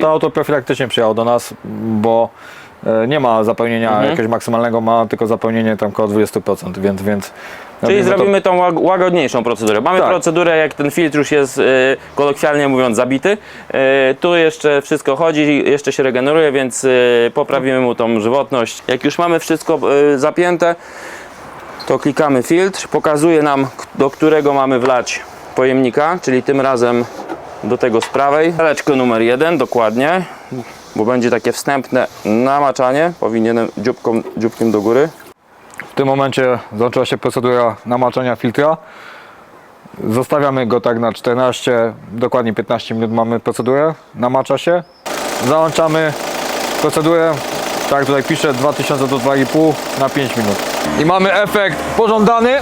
To auto profilaktycznie przyjechało do nas, bo e, nie ma zapełnienia Mhm. jakiegoś maksymalnego, ma tylko zapełnienie tam około 20%, więc... więc Czyli robimy zrobimy tą łag- łagodniejszą procedurę. Mamy Tak. procedurę, jak ten filtr już jest y, kolokwialnie mówiąc zabity. Y, tu jeszcze wszystko chodzi, jeszcze się regeneruje, więc y, poprawimy mu tą żywotność. Jak już mamy wszystko y, zapięte, to klikamy filtr, pokazuje nam, k- do którego mamy wlać pojemnika, czyli tym razem do tego z prawej. Leczko numer jeden, dokładnie, bo będzie takie wstępne namaczanie. Powinienem dzióbką, dzióbkiem do góry. W tym momencie zaczęła się procedura namaczania filtra. Zostawiamy go tak na 14, dokładnie 15 minut mamy procedurę, namacza się. Załączamy procedurę, tak tutaj pisze, 2000 do 2,5 na 5 minut. I mamy efekt pożądany,